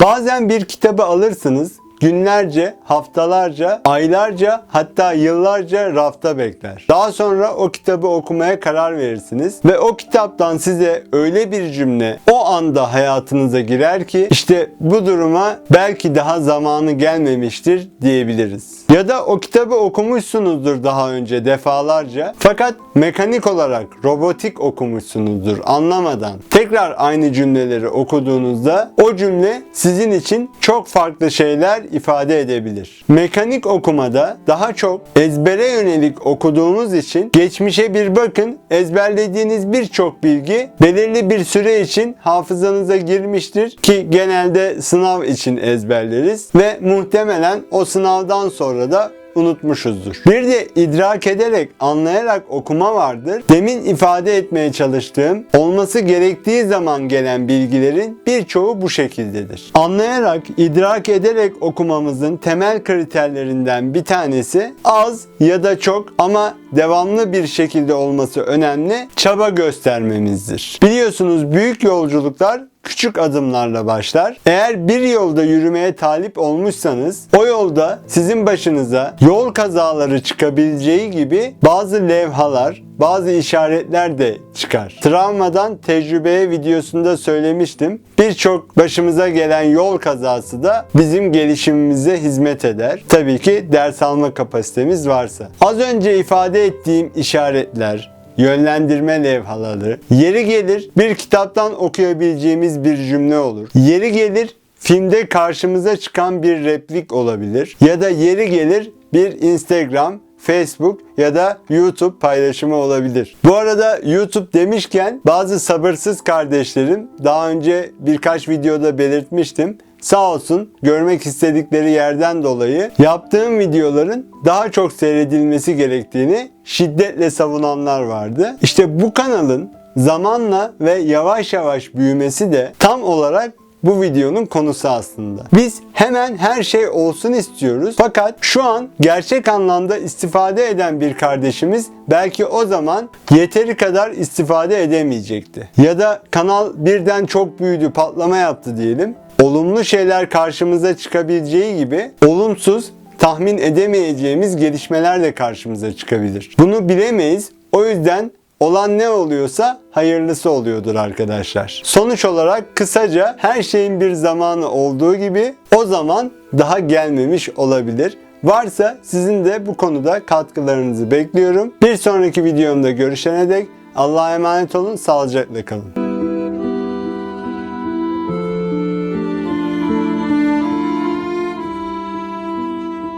Bazen bir kitabı alırsınız, günlerce, haftalarca, aylarca hatta yıllarca rafta bekler. Daha sonra o kitabı okumaya karar verirsiniz ve o kitaptan size öyle bir cümle o anda hayatınıza girer ki işte bu duruma belki daha zamanı gelmemiştir diyebiliriz. Ya da o kitabı okumuşsunuzdur daha önce defalarca fakat mekanik olarak robotik okumuşsunuzdur anlamadan. Tekrar aynı cümleleri okuduğunuzda o cümle sizin için çok farklı şeyler ifade edebilir. Mekanik okumada daha çok ezbere yönelik okuduğumuz için geçmişe bir bakın ezberlediğiniz birçok bilgi belirli bir süre için hafızanıza girmiştir ki genelde sınav için ezberleriz ve muhtemelen o sınavdan sonra da unutmuşuzdur. Bir de idrak ederek, anlayarak okuma vardır. Demin ifade etmeye çalıştığım, olması gerektiği zaman gelen bilgilerin birçoğu bu şekildedir. Anlayarak, idrak ederek okumamızın temel kriterlerinden bir tanesi az ya da çok ama devamlı bir şekilde olması önemli çaba göstermemizdir. Biliyorsunuz büyük yolculuklar küçük adımlarla başlar. Eğer bir yolda yürümeye talip olmuşsanız o yolda sizin başınıza yol kazaları çıkabileceği gibi bazı levhalar, bazı işaretler de çıkar. Travmadan tecrübeye videosunda söylemiştim. Birçok başımıza gelen yol kazası da bizim gelişimimize hizmet eder. Tabii ki ders alma kapasitemiz varsa. Az önce ifade ettiğim işaretler, yönlendirme levhaları, yeri gelir bir kitaptan okuyabileceğimiz bir cümle olur. Yeri gelir filmde karşımıza çıkan bir replik olabilir ya da yeri gelir bir Instagram, Facebook ya da YouTube paylaşımı olabilir. Bu arada YouTube demişken bazı sabırsız kardeşlerim daha önce birkaç videoda belirtmiştim. Sağ olsun görmek istedikleri yerden dolayı yaptığım videoların daha çok seyredilmesi gerektiğini şiddetle savunanlar vardı. İşte bu kanalın zamanla ve yavaş yavaş büyümesi de tam olarak bu videonun konusu aslında. Biz hemen her şey olsun istiyoruz. Fakat şu an gerçek anlamda istifade eden bir kardeşimiz belki o zaman yeteri kadar istifade edemeyecekti. Ya da kanal birden çok büyüdü, patlama yaptı diyelim. Olumlu şeyler karşımıza çıkabileceği gibi olumsuz tahmin edemeyeceğimiz gelişmeler de karşımıza çıkabilir. Bunu bilemeyiz. O yüzden olan ne oluyorsa hayırlısı oluyordur arkadaşlar. Sonuç olarak kısaca her şeyin bir zamanı olduğu gibi o zaman daha gelmemiş olabilir. Varsa sizin de bu konuda katkılarınızı bekliyorum. Bir sonraki videomda görüşene dek Allah'a emanet olun, sağlıcakla kalın.